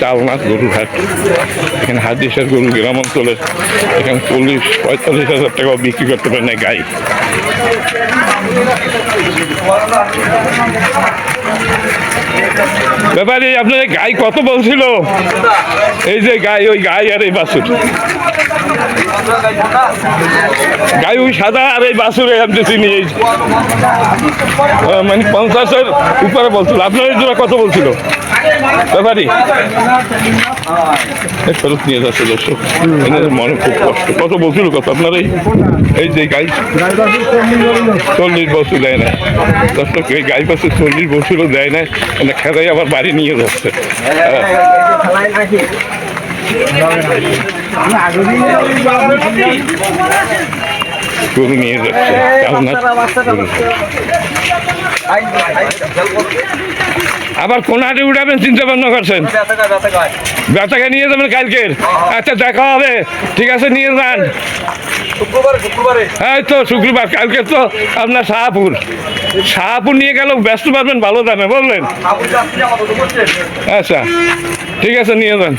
চালনাথ গরুর হাট এখানে হাট দেশের গরু গ্রাম অঞ্চলে এখানে চল্লিশ, পঁয়তাল্লিশ হাজার টাকা বিক্রি করতে পারে না গাই। ব্যাপারে আপনার গাই কত বলছিল? এই যে গাই, ওই গাই আর এই বাছুর। ওই সাদা আর এই বাছুর আমি চিনি এই মানে পঞ্চাশের উপরে বলছিল। আপনার জোড়া কত বলছিল? ব্যাপারি? ফেরত নিয়ে যাচ্ছে দর্শক। মনে খুব কষ্ট। কত বলছিল কত? আপনার এই এই যে গাই চল্লিশ বছর দেয় না দর্শক, এই গাই পাশে চল্লিশ বছরও দেয় না মানে খেদাই আবার বাড়ি নিয়ে যাচ্ছে। হ্যাঁ। গরু নিয়ে যাচ্ছে। আবার কোন হাটে উঠাবেন, চিন্তা ভাবনা করছেন? বেচাকে নিয়ে যাবেন কালকের? আচ্ছা দেখা হবে। ঠিক আছে, নিয়ে যান। এই তো শুক্রবার কালকে তো আপনার শাহপুর। শাহপুর নিয়ে গেল ব্যস্ত পারবেন, ভালো দামে, বললেন? আচ্ছা ঠিক আছে, নিয়ে যান।